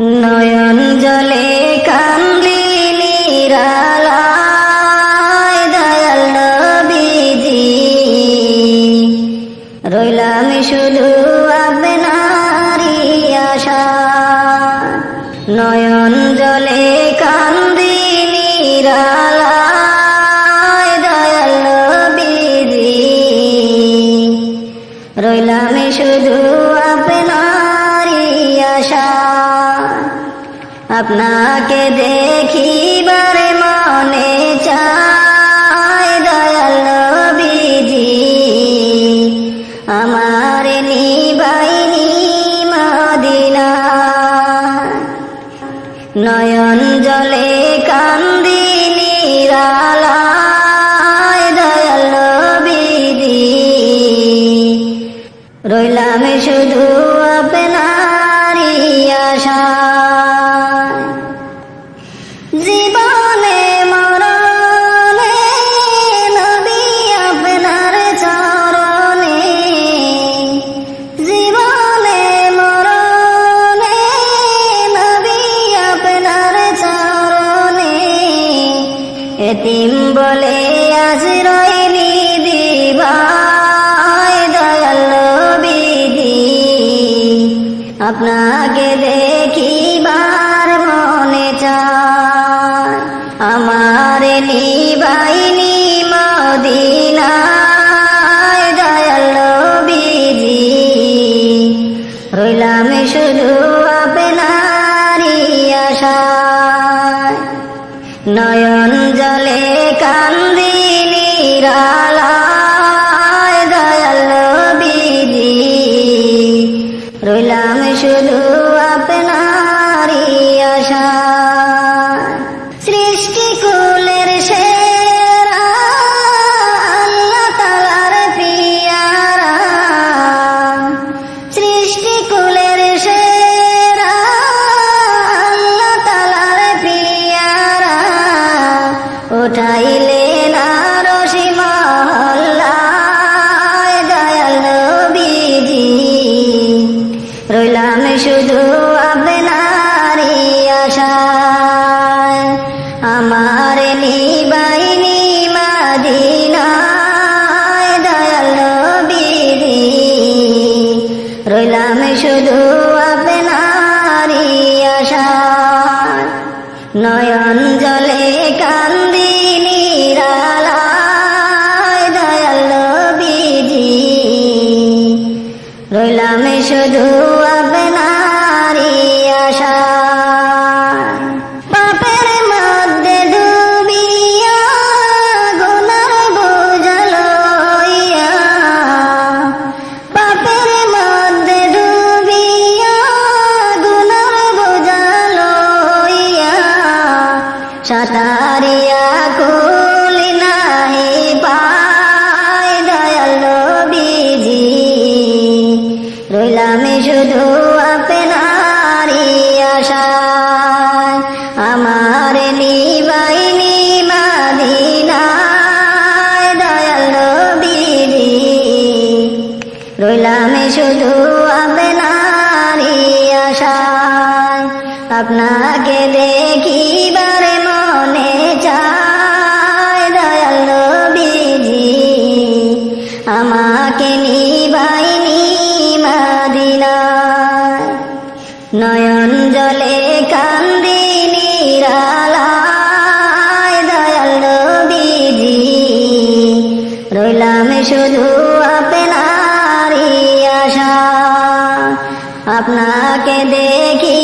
নয়ন জলে কান্দি নিরালায় দয়াল নবীজি। রইলাম শুধু আপনারি আশা। নয়ন জলে কান্দি নিরালায় দয়াল নবীজি। রইলাম শুধু আপনারি আশা। আপনাকে দেখি বারে মনে চায় দয়াল নবীজি। আমার নিবাইনি মদিনা নয়ন এতিম বলে আশ্রয় দিবাই দয়াল বিধি আপনাকে দেখিবার মনে চায় আমার নিবাইনি মদিনায় দয়াল বিধি রইলাম শুধু আপনারি আশায়। নয়ন আমার নিবাইনি মাদিনায় দয়াল নবীজি রইলাম শুধু আপনারি সাঁতারিয়া কুল নাহি পায় দয়াল বিজি রইলাম শুধু আপনারি আশায়। আমার নিবাইনি মাদিনায় দয়াল বিজি রইলাম শুধু আপনারি আশায়। আপনাকে নয়ন জলে কান্দি নিরালায় দয়াল বিজি রইলাম শুধু আপনারি আশা। আপনাকে দেখি